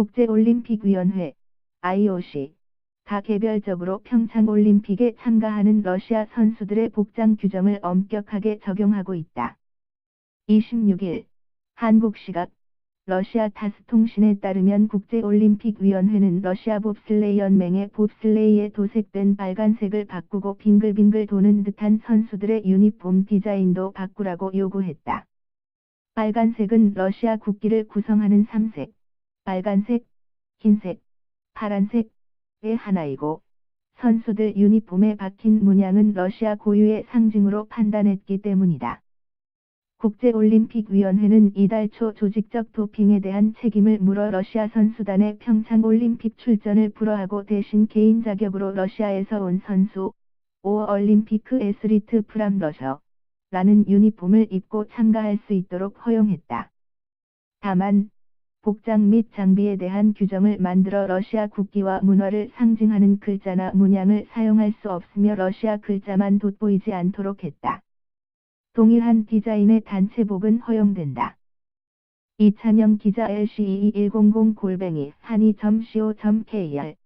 국제올림픽위원회 IOC가 개별적으로 평창올림픽에 참가하는 러시아 선수들의 복장 규정을 엄격하게 적용하고 있다. 26일 한국 시각 러시아 타스통신에 따르면 국제올림픽위원회는 러시아 봅슬레이 연맹의 봅슬레이에 도색된 빨간색을 바꾸고 빙글빙글 도는 듯한 선수들의 유니폼 디자인도 바꾸라고 요구했다. 빨간색은 러시아 국기를 구성하는 3색, 빨간색, 흰색, 파란색의 하나이고 선수들 유니폼에 박힌 문양은 러시아 고유의 상징으로 판단했기 때문이다. 국제올림픽위원회는 이달 초 조직적 도핑에 대한 책임을 물어 러시아 선수단의 평창올림픽 출전을 불허하고 대신 개인 자격으로 러시아에서 온 선수, 5 올림피크 에스리트 프람 러셔 라는 유니폼을 입고 참가할 수 있도록 허용했다. 다만, 복장 및 장비에 대한 규정을 만들어 러시아 국기와 문화를 상징하는 글자나 문양을 사용할 수 없으며 러시아 글자만 돋보이지 않도록 했다. 동일한 디자인의 단체복은 허용된다. 이찬영 기자 LCE100 골뱅이 한이.co.kr